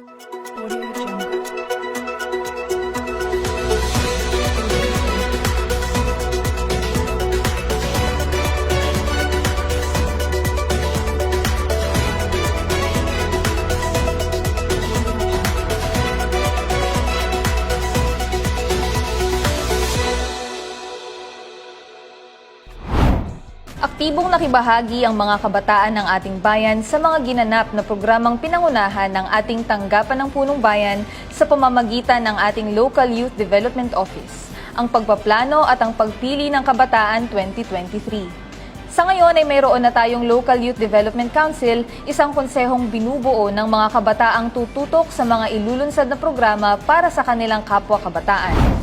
Audio Aktibong nakibahagi ang mga kabataan ng ating bayan sa mga ginanap na programang pinangunahan ng ating tanggapan ng punong bayan sa pamamagitan ng ating Local Youth Development Office, ang pagpaplano at ang pagpili ng kabataan 2023. Sa ngayon ay mayroon na tayong Local Youth Development Council, isang konsehong binubuo ng mga kabataang tututok sa mga ilulunsad na programa para sa kanilang kapwa kabataan.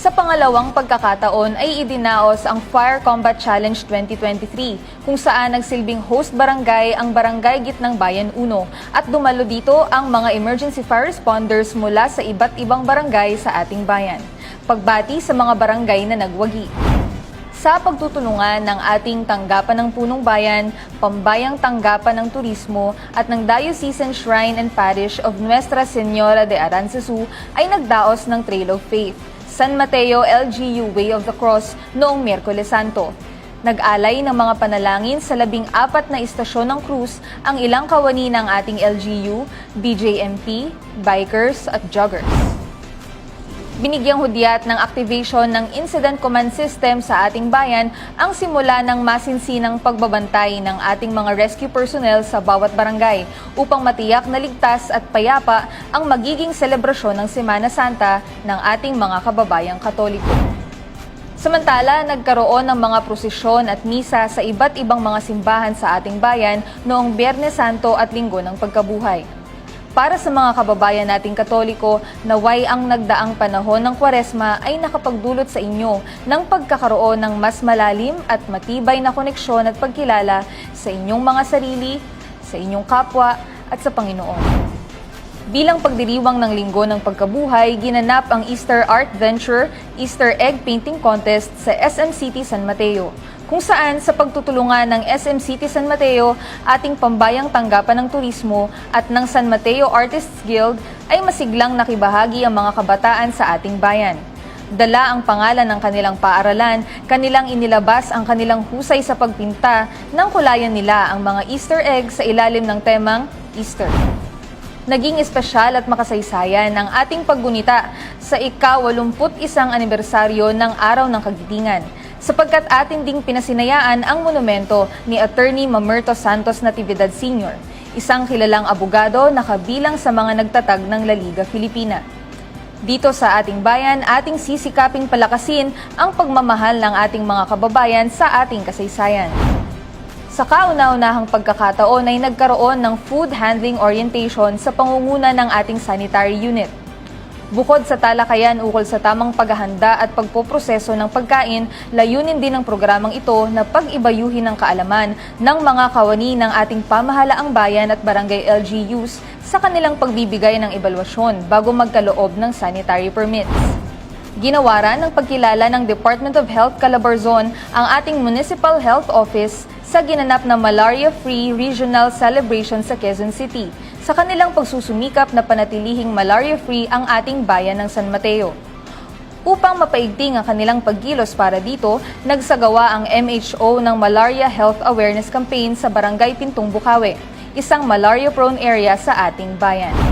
Sa pangalawang pagkakataon ay idinaos ang Fire Combat Challenge 2023 kung saan nagsilbing host barangay ang Barangay Gitnang Bayan 1 at dumalo dito ang mga emergency fire responders mula sa iba't ibang barangay sa ating bayan. Pagbati sa mga barangay na nagwagi. Sa pagtutulungan ng ating tanggapan ng punong bayan, pambayang tanggapan ng turismo at ng Diocesan Shrine and Parish of Nuestra Senora de Aranzazu ay nagdaos ng Trail of Faith, San Mateo LGU Way of the Cross noong Miyerkules Santo. Nag-alay ng mga panalangin sa labing apat na istasyon ng cruise ang ilang kawani ng ating LGU, BJMP, bikers at joggers. Binigyang hudyat ng activation ng Incident Command System sa ating bayan ang simula ng masinsinang pagbabantay ng ating mga rescue personnel sa bawat barangay upang matiyak na ligtas at payapa ang magiging selebrasyon ng Semana Santa ng ating mga kababayang Katoliko. Samantala, nagkaroon ng mga prosesyon at misa sa iba't ibang mga simbahan sa ating bayan noong Biyernes Santo at Linggo ng Pagkabuhay. Para sa mga kababayan nating Katoliko, naway ang nagdaang panahon ng Kwaresma ay nakapagdulot sa inyo ng pagkakaroon ng mas malalim at matibay na koneksyon at pagkilala sa inyong mga sarili, sa inyong kapwa at sa Panginoon. Bilang pagdiriwang ng linggo ng pagkabuhay, ginanap ang Easter Art Venture Easter Egg Painting Contest sa SM City San Mateo, kung saan sa pagtutulungan ng SM City San Mateo, ating pambayang tanggapan ng turismo at ng San Mateo Artists Guild ay masiglang nakibahagi ang mga kabataan sa ating bayan. Dala ang pangalan ng kanilang paaralan, kanilang inilabas ang kanilang husay sa pagpinta nang kulayan nila ang mga Easter egg sa ilalim ng temang Easter naging espesyal at makasaysayan ang ating paggunita sa ika-81 anibersaryo ng Araw ng Kagitingan sapagkat atin ding pinasinayaan ang monumento ni Attorney Mamerto Santos Natividad Sr., isang kilalang abogado na kabilang sa mga nagtatag ng La Liga Filipina. Dito sa ating bayan, ating sisikaping palakasin ang pagmamahal ng ating mga kababayan sa ating kasaysayan. Sa kauna-unahang pagkakataon ay nagkaroon ng food handling orientation sa pangunguna ng ating sanitary unit. Bukod sa talakayan ukol sa tamang paghahanda at pagpoproseso ng pagkain, layunin din ng programang ito na pag-ibayuhin ng kaalaman ng mga kawani ng ating pamahalaang bayan at barangay LGUs sa kanilang pagbibigay ng ebalwasyon bago magkaloob ng sanitary permits. Ginawaran ng pagkilala ng Department of Health Calabarzon ang ating Municipal Health Office sa ginanap na Malaria-Free Regional Celebration sa Quezon City sa kanilang pagsusumikap na panatilihing malaria-free ang ating bayan ng San Mateo. Upang mapaigting ang kanilang pagkilos para dito, nagsagawa ang MHO ng Malaria Health Awareness Campaign sa Barangay Pintong Bukawe, isang malaria-prone area sa ating bayan.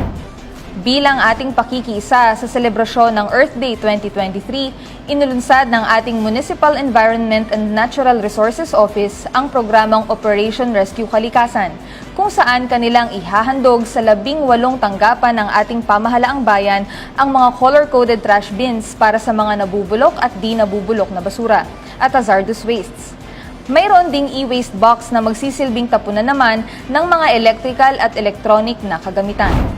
Bilang ating pakikiisa sa selebrasyon ng Earth Day 2023, inulunsad ng ating Municipal Environment and Natural Resources Office ang programang Operation Rescue Kalikasan, kung saan kanilang ihahandog sa labing walong tanggapan ng ating pamahalaang bayan ang mga color-coded trash bins para sa mga nabubulok at di nabubulok na basura at hazardous wastes. Mayroon ding e-waste box na magsisilbing tapunan naman ng mga electrical at electronic na kagamitan.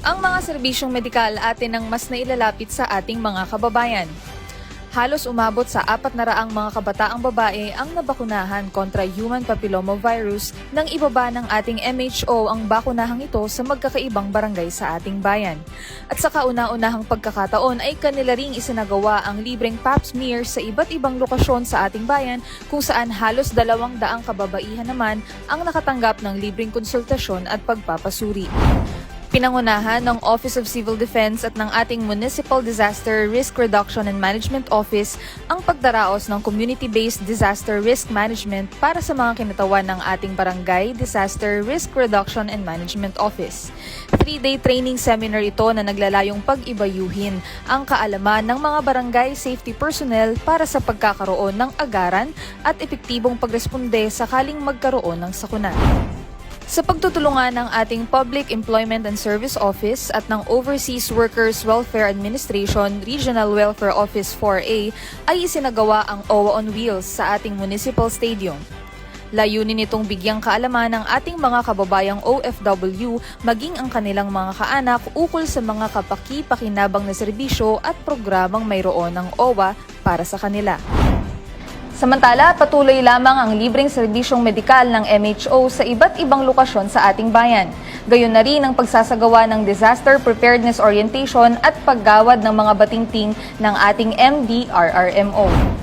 Ang mga serbisyong medikal atin ang mas nailalapit sa ating mga kababayan. Halos umabot sa apat na raang mga kabataang babae ang nabakunahan kontra human papillomavirus nang ibaba ng ating MHO ang bakunahang ito sa magkakaibang barangay sa ating bayan. At sa kauna-unahang pagkakataon ay kanila ring isinagawa ang libreng pap smear sa iba't ibang lokasyon sa ating bayan kung saan halos dalawang daang kababaihan naman ang nakatanggap ng libreng konsultasyon at pagpapasuri. Pinangunahan ng Office of Civil Defense at ng ating Municipal Disaster Risk Reduction and Management Office ang pagdaraos ng Community-Based Disaster Risk Management para sa mga kinatawan ng ating Barangay Disaster Risk Reduction and Management Office. Three-day training seminar ito na naglalayong pag-ibayuhin ang kaalaman ng mga barangay safety personnel para sa pagkakaroon ng agaran at epektibong pagresponde sakaling magkaroon ng sakuna. Sa pagtutulungan ng ating Public Employment and Service Office at ng Overseas Workers Welfare Administration Regional Welfare Office 4A ay isinagawa ang OWA on Wheels sa ating Municipal Stadium. Layunin nitong bigyang kaalaman ng ating mga kababayang OFW maging ang kanilang mga kaanak ukol sa mga kapaki-pakinabang na serbisyo at programang mayroon ng OWA para sa kanila. Samantala, patuloy lamang ang libreng serbisyong medikal ng MHO sa iba't ibang lokasyon sa ating bayan. Gayon na rin ang pagsasagawa ng Disaster Preparedness Orientation at paggawad ng mga batingting ng ating MDRRMO.